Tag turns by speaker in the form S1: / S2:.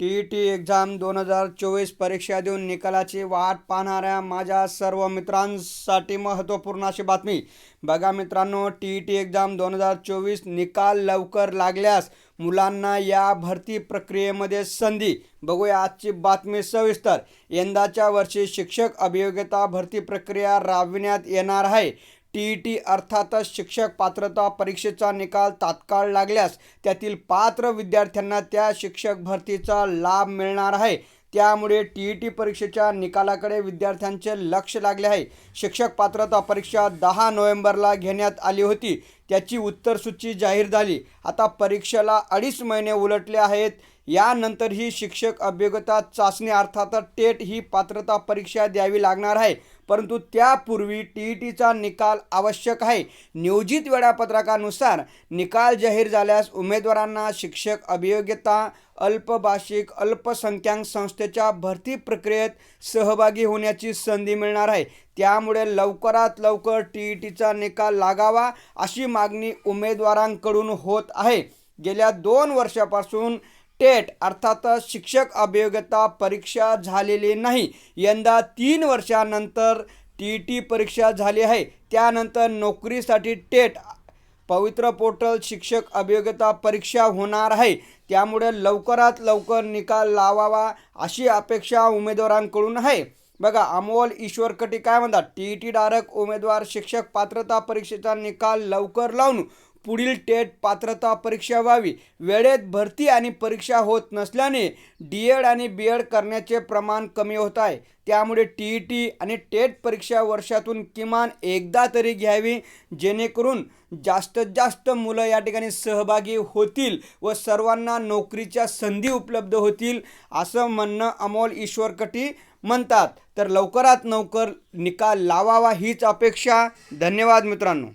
S1: T E T exam दोन हजार चोवीस परीक्षा देऊन निकालाची वाट पाहणाऱ्या माझ्या सर्व मित्रांसाठी महत्त्वपूर्ण अशी बातमी. बघा मित्रांनो टी ई टी एक्झाम दोन हजार चोवीस निकाल लवकर लागल्यास मुलांना या भरती प्रक्रियेमध्ये संधी. बघूया आजची बातमी सविस्तर. यंदाच्या वर्षी शिक्षक अभियोग्यता भरती प्रक्रिया राबविण्यात येणार आहे. टी ई टी अर्थातच शिक्षक पात्रता परीक्षेचा निकाल तात्काळ लागल्यास त्यातील पात्र विद्यार्थ्यांना त्या शिक्षक भरतीचा लाभ मिळणार आहे. त्यामुळे टी ई टी परीक्षेच्या निकालाकडे विद्यार्थ्यांचे लक्ष लागले आहे. शिक्षक पात्रता परीक्षा दहा नोव्हेंबरला घेण्यात आली होती. त्याची उत्तरसूची जाहीर झाली. आता परीक्षेला अडीच महिने उलटले आहेत. यानंतर ही शिक्षक अभियोग्यता चाचणी अर्थातच टेट ही पात्रता परीक्षा द्यावी लागणार आहे. परंतु त्यापूर्वी टी ई टीचा निकाल आवश्यक आहे. नियोजित वेळापत्रकानुसार निकाल जाहीर झाल्यास उमेदवारांना शिक्षक अभियोग्यता अल्पभाषिक अल्पसंख्याक संस्थेच्या भरती प्रक्रियेत सहभागी होण्याची संधी मिळणार आहे. त्यामुळे लवकरात लवकर टी ई टीचा निकाल लागावा अशी मागणी उमेदवारांकडून होत आहे. गेल्या दोन वर्षापासून टेट अर्थातच शिक्षक अभियोग्यता परीक्षा झालेली नाही. यंदा तीन वर्षानंतर टी ई टी परीक्षा झाली आहे. त्यानंतर नोकरीसाठी टेट पवित्र पोर्टल शिक्षक अभियोग्यता परीक्षा होणार आहे. त्यामुळे लवकरात लवकर निकाल लावावा अशी अपेक्षा उमेदवारांकडून आहे. बघा अमोल ईश्वरकटी काय म्हणतात? टी ई टी डायरेक्ट उमेदवार शिक्षक पात्रता परीक्षेचा निकाल लवकर लावून पुढील टेट पात्रता परीक्षा व्हावी. वेळेत भरती आणि परीक्षा होत नसल्याने डी एड आणि बी एड करण्याचे प्रमाण कमी होत आहे. त्यामुळे टी ई टी आणि टेट परीक्षा वर्षातून किमान एकदा तरी घ्यावी जेणेकरून जास्तीत जास्त मुलं या ठिकाणी सहभागी होतील व सर्वांना नोकरीच्या संधी उपलब्ध होतील असं म्हणणं अमोल ईश्वरकटी म्हणतात. तर लवकरात लवकर निकाल लावावा हीच अपेक्षा. धन्यवाद मित्रांनो.